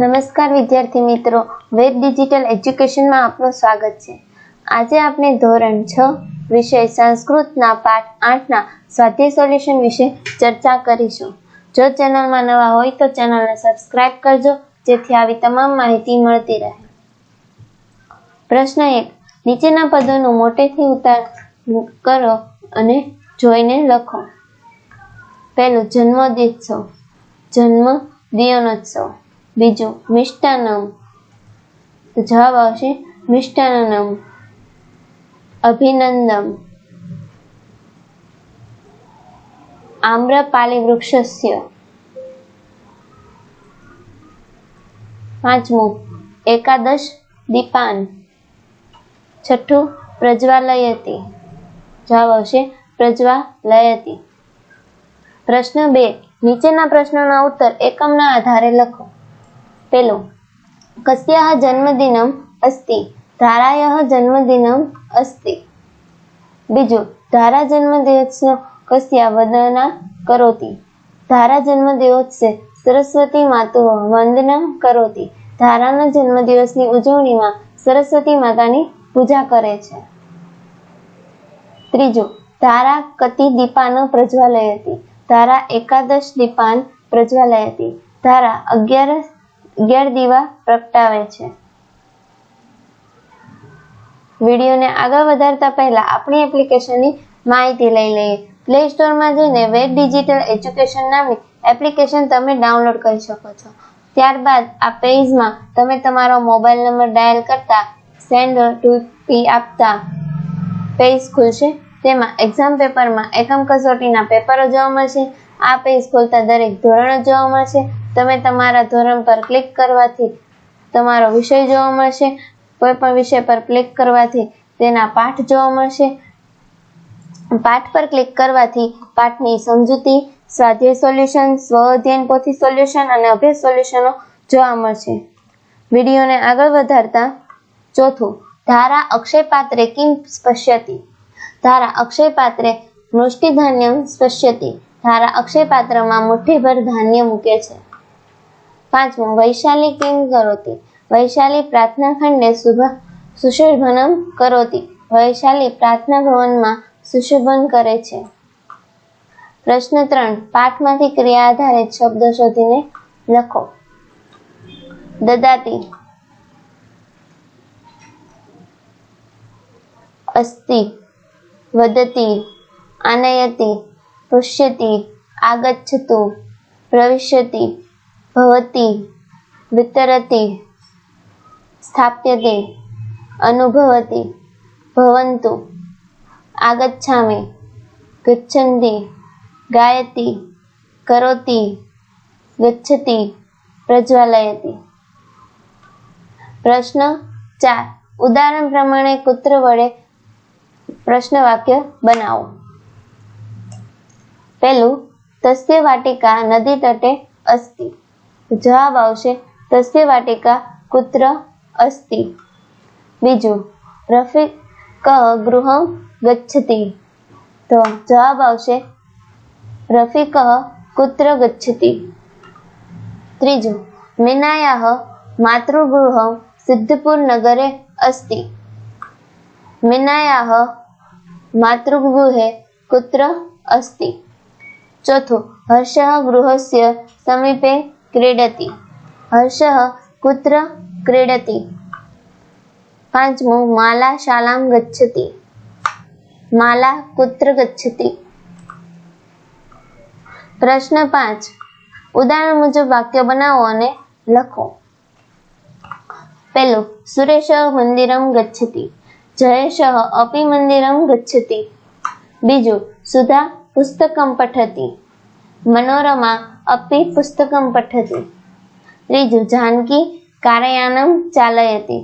નમસ્કાર વિદ્યાર્થી મિત્રો. વેદ ડિજિટલ એજ્યુકેશનમાં આપનું સ્વાગત છે. આજે આપણે ધોરણ છ, વિષય સંસ્કૃતના પાઠ આઠના સ્વાધ્યાય સોલ્યુશન વિશે ચર્ચા કરીશું. જો ચેનલમાં નવા હોય તો ચેનલને સબસ્ક્રાઇબ કરજો, જેથી આવી તમામ માહિતી મળતી રહે. પ્રશ્ન એક, નીચેના પદોનું મોટેથી ઉતાર કરો અને જોઈને લખો. પહેલું જન્મદિત્સવ જન્મ દિયોનોત્સવ બીજું મિષ્ટાનમ. તો જવાબ આવશે મિષ્ટાનમ અભિનંદમ. આમ્રપાલી વૃક્ષસ્ય પાંચમું, એકાદશ દીપાન. છઠ્ઠું, પ્રજ્વાલયતી. જવાબ આવશે પ્રજ્વાલયતી. પ્રશ્ન બે, નીચેના પ્રશ્નોના ઉત્તર એકમના આધારે લખો. પેલું. કસ્યાહ જન્મદિનમ અસ્તિ. ધારાયઃ જન્મદિનમ અસ્તિ. બીજું. ધારા જન્મદિવસનો કસ્યા વદના કરોતી. ધારા જન્મદિવસે સરસ્વતી માતુ વંદના કરોતી. ધારાના જન્મદિવસની ઉજવણીમાં સરસ્વતી માતાની પૂજા કરે છે. ત્રીજું. ધારા કતિ દીપાનો પ્રજ્વાલય હતી ધારા એકાદશ દીપાન પ્રજ્વાલય હતી ધારા અગિયાર અગિયાર દીવા પ્રગટાવે છે. વિડીયોને આગળ વધારતા પહેલા આપણી એપ્લિકેશનની માહિતી લઈ લઈએ. પ્લે સ્ટોરમાં જઈને વેબ ડિજિટલ એજ્યુકેશન નામની એપ્લિકેશન તમે ડાઉનલોડ કરી શકો છો. ત્યારબાદ આ પેજમાં તમે તમારો મોબાઈલ નંબર ડાયલ કરતા સેન્ડ ટુ આપતા પેજ ખુલશે. તેમાં એક્ઝામ પેપરમાં એકમ કસોટીના પેપરો જોવા મળશે. આ પેજ ખોલતા દરેક ધોરણો જોવા મળશે. તમે તમારા ધોરણ પર ક્લિક કરવાથી તમારો વિષય જોવા મળશે. કોઈ પણ વિષય પર ક્લિક કરવાથી તેના પાઠ જોવા મળશે. પાઠ પર ક્લિક કરવાથી પાઠની સમજૂતી સ્વાધ્યાય સોલ્યુશન, સ્વ અધ્યયન પોથી સોલ્યુશન અને અભ્યાસ સોલ્યુશનો જોવા મળશે. વિડીયોને આગળ વધારતા ચોથું, ધારા અક્ષય પાત્રે કિમ સ્પશ્યતિ? ધારા અક્ષય પાત્રે મૃષ્ટિધાન્યમ સ્પશ્યતિ. ધારા અક્ષય પાત્રમાં મુઠ્ઠીભર ધાન્ય મૂકે છે. પાંચમું, વૈશાલી કિમ કરોતી. વૈશાલી પ્રાર્થના ખંડે શુભ, સુશોભનમ કરોતી. વૈશાલી પ્રાર્થના ભવનમાં સુશોભન કરે છે. પ્રશ્ન ત્રણ, પાઠમાંથી ક્રિયા આધારિત શબ્દો શોધીને લખો. દદાતી. અસ્તિ વધતી. આનયતી. પુષ્યતિ. આગચ્છતુ. પ્રવિશ્યતિ ભવતિ, વિતરતી, સ્થાપ્યતે, અનુભવતી, ભવંતુ, આગચ્છામિ ગચ્છન્તિ ગાયતી, કરોતી, ગચ્છતી, પ્રજ્વાલયતી. પ્રશ્ન ચાર. ઉદાહરણ પ્રમાણે કૂત્ર વડે પ્રશ્ન વાક્ય બનાવો. પહેલું, તસ્ય વાટિકા નદી તટે અસ્તિ. જવાબ આવશે, તસ્ય વાટિકા, કુત્ર અસ્તિ. બીજું, રફિક ગૃહમ ગચ્છતિ. તો જવાબ આવશે, રફિક, કુત્ર ગચ્છતિ. ત્રીજું, મીનાયાહ, માતૃગૃહમ સિદ્ધપુર નગરે અસ્તિ. મીનાયાહ, માતૃગૃહે કુત્ર અસ્તિ. ચોથું, હર્ષ ગૃહસ્ય સમીપે ક્રીડતિ હર્ષ કુત્ર ક્રીડતિ પાંચમું માલા શાલામ ગચ્છતિ માલા કુત્ર ગચ્છતિ પ્રશ્ન પાંચ ઉદાહરણ મુજબ વાક્ય બનાવો અને લખો પેલું સુરેશ મંદિરમ ગચ્છતિ જયેશ અપી મંદિરમ ગચ્છતિ બીજું સુધા પુસ્તકમ પઠતિ మనోరమ అప్పి పుస్తకం పఠతి ત્રીજું, જાનકી કારયાનમ ચાલયતી.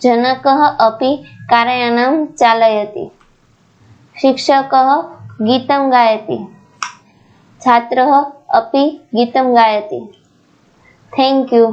જનક અપી કારયાનમ ચાલયતી. શિક્ષક ગીતમ ગાયતી. છાત્ર અપી ગીતમ ગાયતી. Thank you.